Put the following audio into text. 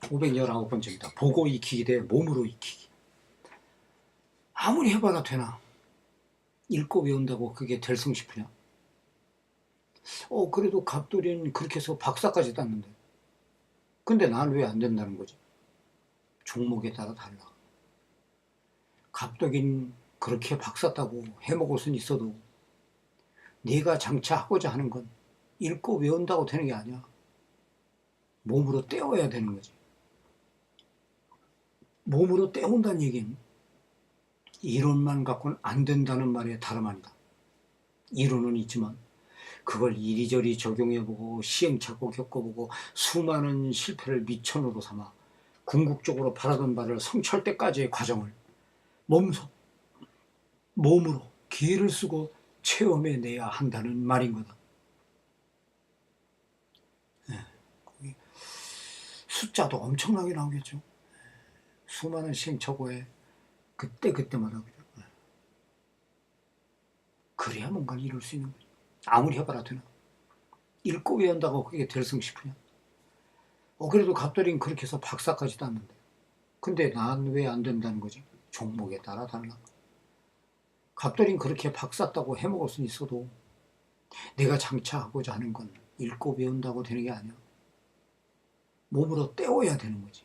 519번째입니다. 보고 익히기 대 몸으로 익히기. 아무리 해봐야 되나? 읽고 외운다고 그게 될성 싶으냐? 어, 그래도 갑돌이는 그렇게 해서 박사까지 땄는데. 근데 난 왜 안 된다는 거지? 종목에 따라 달라. 갑돌이는 그렇게 박사 따고 해먹을 수는 있어도 네가 장차 하고자 하는 건 읽고 외운다고 되는 게 아니야. 몸으로 때워야 되는 거지. 몸으로 때운다는 얘기는 이론만 갖고는 안 된다는 말에 다름 아니다. 이론은 있지만 그걸 이리저리 적용해보고 시행착오 겪어보고 수많은 실패를 미천으로 삼아 궁극적으로 바라던 바를 성취할 때까지의 과정을 몸소 몸으로 기회를 쓰고 체험해 내야 한다는 말인 거다. 예, 숫자도 엄청나게 나오겠죠. 수많은 시행착오에 그때 그때마다 그죠. 예. 그래야 뭔가를 이룰 수 있는 거지. 아무리 해봐라 되나. 읽고 외운다고 그게 될성 싶으냐. 어 그래도 갑돌이는 그렇게 해서 박사까지 땄는데. 근데 난 왜 안 된다는 거지? 종목에 따라 달라. 갑돌이는 그렇게 박사 따고 해먹을 수는 있어도 내가 장차 하고자 하는 건 읽고 배운다고 되는 게 아니야. 몸으로 때워야 되는 거지.